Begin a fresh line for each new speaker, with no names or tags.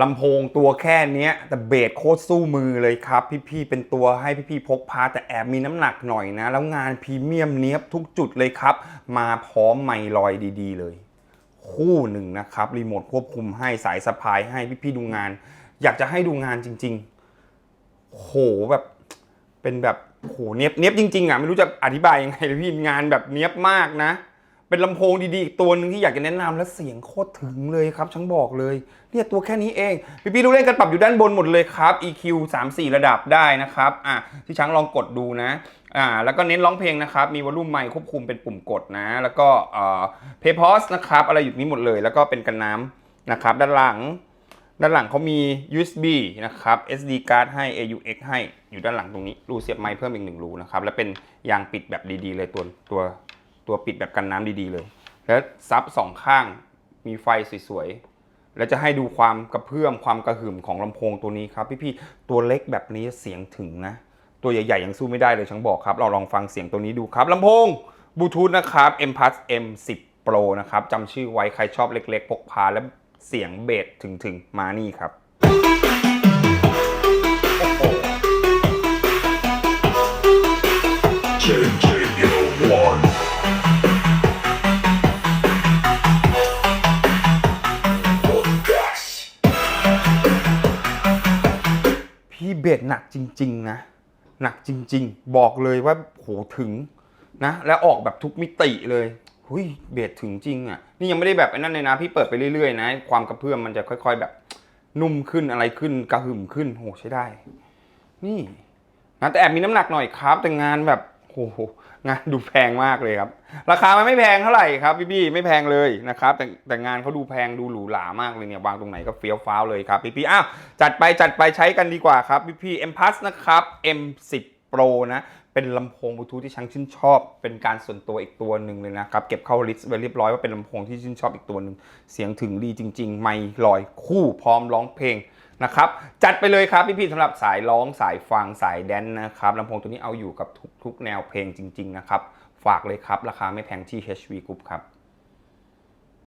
ลำโพงตัวแค่เนี้ยแต่เบสโคตรสู้มือเลยครับ พี่ๆเป็นตัวให้พี่ๆพกพาแต่แอบมีน้ำหนักหน่อยนะ แล้วงานพรีเมียมเนี้ยบทุกจุดเลยครับ มาพร้อมไมลอยดีๆเลย คู่หนึ่งนะครับ รีโมทควบคุมให้สายสะพายให้พี่ๆดูงาน อยากจะให้ดูงานจริง ๆ โหแบบเป็นแบบโหเนี้ยบเนี้ยบจริงๆอะไม่รู้จะอธิบายยังไงเลยพี่งานแบบเนี้ยบมากนะ เป็นลำโพงดีๆอีกตัวหนึ่งที่อยากจะแนะนำและเสียงโคตรถึงเลยครับฉันบอกเลยเนี่ยตัวแค่นี้เองพี่ๆลูกเล่นกันปรับอยู่ด้านบนหมดเลยครับ EQ 3 4 ระดับได้นะครับอะที่ช้างลองกดดูนะอ่าแล้วก็เน้นร้องเพลงนะครับ มีวอลลุ่มไมค์ควบคุมเป็นปุ่มกดนะ แล้วก็เอ่อเพย์พอสนะครับอะไรอยู่นี้หมดเลย แล้วก็เป็นกันน้ำนะครับ ด้านหลัง ด้านหลังเขามี USB นะครับ SD card ให้ AUX ให้อยู่ด้านหลังตรงนี้รูเสียบไมค์เพิ่มอีกหนึ่งรูนะครับ และเป็นยางปิดแบบดีๆ เลยตัวตัว ตัวปิดแบบกันน้ำดีๆเลย แล้วซับสองข้างมีไฟสวยๆ แล้วจะให้ดูความกระเพื่อมความกระหึ่มของลำโพงตัวนี้ครับ พี่ๆ ตัวเล็กแบบนี้เสียงถึงนะ ตัวใหญ่ๆ ยังสู้ไม่ได้เลยฉันบอกครับ เราลองฟังเสียงตัวนี้ดูครับลำโพงบลูทูธนะครับ M Plus M10 Pro นะครับจำชื่อไว้ใครชอบเล็กๆ พกพาและเสียงเบสถึงๆ มานี่ครับโอ้โห พี่เบสหนักจริง ๆ นะ หนักจริง ๆ บอกเลยว่าโหถึงนะ แล้วออกแบบทุกมิติเลยหุยเบสถึงจริงอะ นี่ยังไม่ได้แบบไอ้นั่นเลยนะ พี่เปิดไปเรื่อยๆนะ ความกระเพื่อมมันจะค่อย ๆ แบบ นุ่มขึ้นอะไรขึ้นกระหึ่มขึ้นโหใช้ได้ นี่นะแต่แอบมีน้ำหนักหน่อยครับ แต่งานแบบ โหงานดูแพงมากเลยครับ ราคามันไม่แพงเท่าไหร่ครับพี่ๆไม่แพงเลยนะครับ แต่แต่งานเขาดูแพงดูหรูหรามากเลยเนี่ยวางตรงไหนก็เฟี้ยวฟ้าวเลยครับพี่ๆอ้าวจัดไปจัดไปใช้กันดีกว่าครับพี่ๆ M Plus นะครับ M10 Pro นะเป็นลำโพงบลูทูธที่ฉันชื่นชอบ เป็นการส่วนตัวอีกตัวหนึ่งเลยนะครับ เก็บเข้าลิสต์ไว้เรียบร้อยว่าเป็นลำโพงที่ชื่นชอบอีกตัวหนึ่งเสียงถึงดีจริง ๆ ไม่ลอยคู่พร้อมร้องเพลง นะครับจัดไปเลยครับพี่ๆสำหรับสายร้องสายฟังสายแดนนะครับลำโพงตัวนี้เอาอยู่กับทุกๆแนวเพลงจริง ๆ นะครับ ฝากเลยครับ ราคาไม่แพงที่ HV Group ครับ